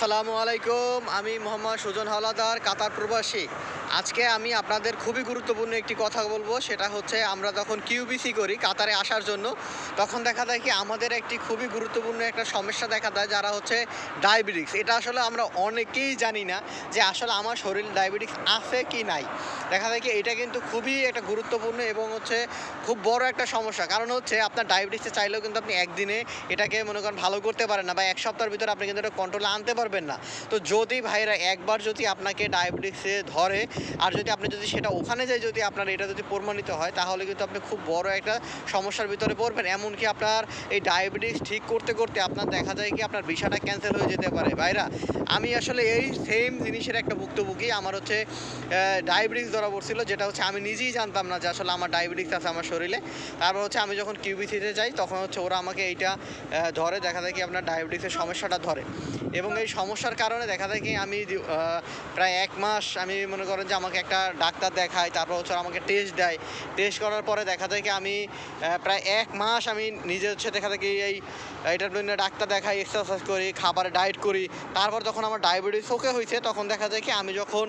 আসসালামু আলাইকুম। আমি মোহাম্মদ সুজন হাওলাদার কাতার প্রবাসী। আজকে আমি আপনাদের খুবই গুরুত্বপূর্ণ একটি কথা বলব, সেটা হচ্ছে আমরা যখন কিউবিসি করি কাতারে আসার জন্য, তখন দেখা যায় কি আমাদের একটি খুবই গুরুত্বপূর্ণ একটা সমস্যা দেখা দেয়, যারা হচ্ছে ডায়াবেটিক্স। এটা আসলে আমরা অনেকেই জানি না যে আসলে আমার শরীর ডায়াবেটিক্স আছে কি নাই। দেখা যায় কি এটা কিন্তু খুবই একটা গুরুত্বপূর্ণ এবং হচ্ছে খুব বড় একটা সমস্যা। কারণ হচ্ছে আপনার ডায়াবেটিসে চাইলেও কিন্তু আপনি একদিনে এটাকে মনে করেন ভালো করতে পারেন না বা এক সপ্তাহের ভিতরে আপনি কিন্তু এটা কন্ট্রোলে আনতে পারবেন না। তো যদি ভাইরা একবার যদি আপনাকে ডায়াবেটিসে ধরে আর যদি আপনি যদি সেটা ওখানে যাই, যদি আপনার এটা যদি প্রমাণিত হয়, তাহলে কিন্তু আপনি খুব বড় একটা সমস্যার ভিতরে পড়বেন। এমনকি আপনার এই ডায়াবেটিস ঠিক করতে করতে আপনার দেখা যায় কি আপনার ভিসাটা ক্যান্সেল হয়ে যেতে পারে। ভাইরা, আমি আসলে এই সেম জিনিসের একটা ভুক্তভোগী। আমার হচ্ছে ডায়াবেটিস ধরা পড়ছিল, যেটা হচ্ছে আমি নিজেই জানতাম না যে আসলে আমার ডায়াবেটিস আছে আমার শরীরে। তারপর হচ্ছে আমি যখন কিউবিসিতে যাই, তখন হচ্ছে ওরা আমাকে এইটা ধরে। দেখা যায় কি আপনার ডায়াবেটিসের সমস্যাটা ধরে। এবং এই সমস্যার কারণে দেখা যায় কি আমি প্রায় এক মাস আমি মনে করেন যে আমাকে একটা ডাক্তার দেখায়, তারপর হচ্ছে আমাকে টেস্ট দেয়। টেস্ট করার পরে দেখা যায় কি আমি প্রায় এক মাস আমি নিজে হচ্ছে দেখা যায় কি এই এটার জন্য ডাক্তার দেখাই এক্সারসাইজ করি, খাবারে ডায়েট করি। তারপর যখন আমার ডায়াবেটিস ওকে হয়েছে, তখন দেখা যায় কি আমি যখন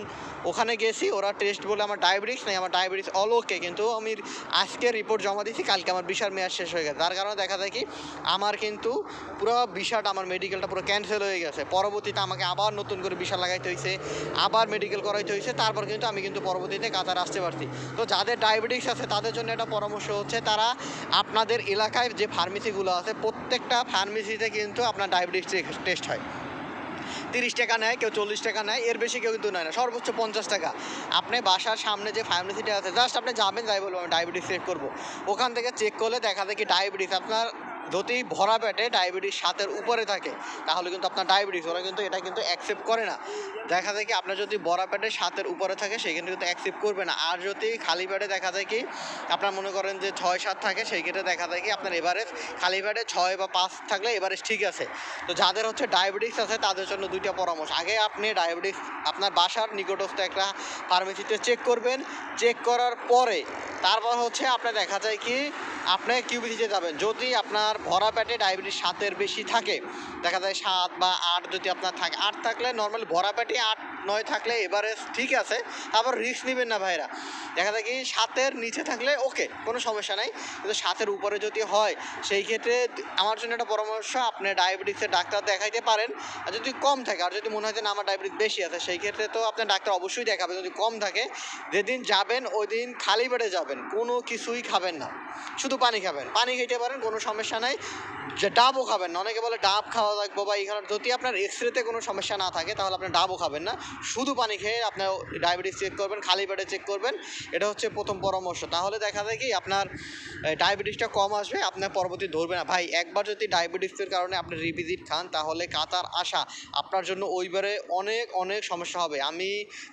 ওখানে গেছি, ওরা টেস্ট বলে আমার ডায়াবেটিস নেই, আমার ডায়াবেটিস অল ওকে কিন্তু আমি আজকে রিপোর্ট জমা দিয়েছি, কালকে আমার বিশার মেয়াদ শেষ হয়ে গেছে। তার কারণে দেখা যায় কি আমার কিন্তু পুরো বিশাটা আমার মেডিকেলটা পুরো ক্যান্সেল হয়ে গেছে। পরবর্তীতে আমাকে আবার নতুন করে বিশাল লাগাইতে হয়েছে আবার মেডিকেল করাইতে হয়েছে তারপর কিন্তু আমি কিন্তু পরবর্তীতে কাতার আসতে পারছি। তো যাদের ডায়াবেটিস আছে, তাদের জন্য একটা পরামর্শ হচ্ছে তারা আপনাদের এলাকায় যে ফার্মেসিগুলো আছে, প্রত্যেকটা ফার্মেসিতে কিন্তু আপনার ডায়াবেটিস টেস্ট হয়। তিরিশ টাকা নেয়, কেউ চল্লিশ টাকা নেয়, এর বেশি কেউ কিন্তু নেয় না, সর্বোচ্চ পঞ্চাশ টাকা। আপনি বাসার সামনে যে ফার্মেসিটা আছে জাস্ট আপনি যাবেন, যাই বলব আমি ডায়াবেটিস চেক করব। ওখান থেকে চেক করলে দেখা যায় কি ডায়াবেটিস আপনার যদি ভরা পেটে ডায়াবেটিস সাতের উপরে থাকে, তাহলে কিন্তু আপনার ডায়াবেটিস, ওরা কিন্তু এটা কিন্তু অ্যাকসেপ্ট করে না। দেখা যায় কি, আপনার যদি ভরা পেটে সাতের উপরে থাকে সেই কিন্তু অ্যাকসেপ্ট করবে না। আর যদি খালি পেটে দেখা যায় কি, আপনার মনে করেন যে ছয়, সাত থাকে, সেই ক্ষেত্রে দেখা যায় কি, আপনার এভারেজ খালি পেটে ছয় বা পাঁচ থাকলে এভারেজ ঠিক আছে। তো যাদের হচ্ছে ডায়াবেটিস আছে, তাদের জন্য দুইটা পরামর্শ। আগে আপনি ডায়াবেটিস, আপনার বাসার নিকটস্থ একটা ফার্মেসিতে চেক করবেন। চেক করার পরে, তারপর হচ্ছে আপনার দেখা যায় কি আপনি কিউবিসিতে যাবেন। যদি আপনার ভরা পেটে ডায়াবেটিস সাতের বেশি থাকে, দেখা যায় সাত বা আট যদি আপনার থাকে, আট থাকলে নর্মাল ভরা পেটে আট নয় থাকলে এভারেজ ঠিক আছে, আবার রিস্ক নেবেন না ভাইরা। দেখা যায় কি সাতের নিচে থাকলে ওকে কোনো সমস্যা নাই। কিন্তু সাতের উপরে যদি হয়, সেই ক্ষেত্রে আমার জন্য একটা পরামর্শ, আপনি ডায়াবেটিসের ডাক্তার দেখাইতে পারেন। আর যদি কম থাকে, আর যদি মনে হয় যে না, আমার ডায়াবেটিস বেশি আছে, সেই ক্ষেত্রে তো আপনার ডাক্তার অবশ্যই দেখাবেন যদি কম থাকে, যেদিন যাবেন ওই দিন খালি পেটে যাবেন। কোনো কিছুই খাবেন না। শুধু পানি খাবেন। পানি খেতে পারেন, কোনো সমস্যা নাই। যে ডাবও খাবেন না। অনেকে বলে ডাব খাওয়া লাগবো বা এখানে যদি আপনার এক্স রেতে কোনো সমস্যা না থাকে, তাহলে আপনি ডাবও খাবেন না। শুধু পানি খেয়ে আপনার ডায়াবেটিস চেক করবেন, খালি পেটে চেক করবেন, এটা হচ্ছে প্রথম পরামর্শ। তাহলে দেখা যায় কি আপনার ডায়াবেটিসটা কম আসবে, আপনার পরবর্তী ধরবে না। ভাই, একবার যদি ডায়াবেটিসের কারণে আপনি রিভিজিট খান, তাহলে কাতার আসা, আপনার জন্য ওইবারে অনেক অনেক সমস্যা হবে। আমি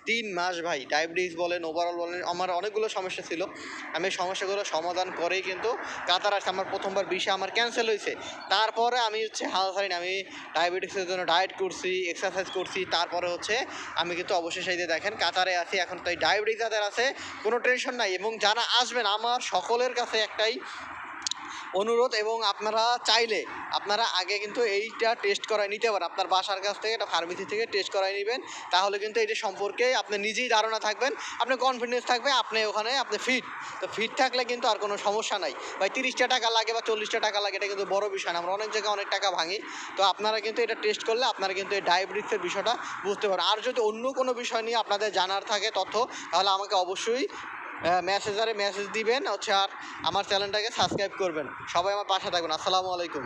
তিন মাস ভাই, ডায়াবেটিস বলেন ওভারঅল বলেন, আমার অনেকগুলো সমস্যা ছিল। আমি সমস্যাগুলো সমাধান করেই কিন্তু কাতার আসছে। আমার প্রথমবার বিষা আমার ক্যান্সেল হয়েছে। তারপরে আমি হচ্ছে হাল আমি ডায়াবেটিসের জন্য ডায়েট করছি এক্সারসাইজ করছি, তারপরে হচ্ছে আমি কিন্তু অবশ্যই সেই দেখেন, কাতারে আছি, এখন তো এই ডায়াবেটিস যাদের আছে, কোনো টেনশন নাই এবং যারা আসবেন, আমার সকলের কাছে একটাই অনুরোধ এবং আপনারা চাইলে আপনারা আগে কিন্তু এইটা টেস্ট করাই নিতে পারেন। আপনার বাসার কাছ থেকে একটা ফার্মেসি থেকে টেস্ট করাই নেবেন। তাহলে কিন্তু এটা সম্পর্কে আপনি নিজেই ধারণা থাকবেন। আপনি কনফিডেন্স থাকবে, আপনি ওখানে, আপনি ফিট তো ফিট থাকলে কিন্তু আর কোনো সমস্যা নাই। ভাই, তিরিশটা টাকা লাগে বা চল্লিশটা টাকা লাগে, এটা কিন্তু বড় বিষয় না। আমরা অনেক জায়গায় অনেক টাকা ভাঙি। তো আপনারা কিন্তু এটা টেস্ট করলে আপনারা কিন্তু এই ডায়াবেটিসের বিষয়টা বুঝতে পারেন আর যদি অন্য কোনো বিষয় নিয়ে আপনাদের জানার থাকে তথ্য, তাহলে আমাকে অবশ্যই মেসেজারে মেসেজ দিবেন, হচ্ছে আর আমার চ্যানেলটাকে সাবস্ক্রাইব করবেন। সবাই আমার পাশে থাকবেন আসসালামু আলাইকুম।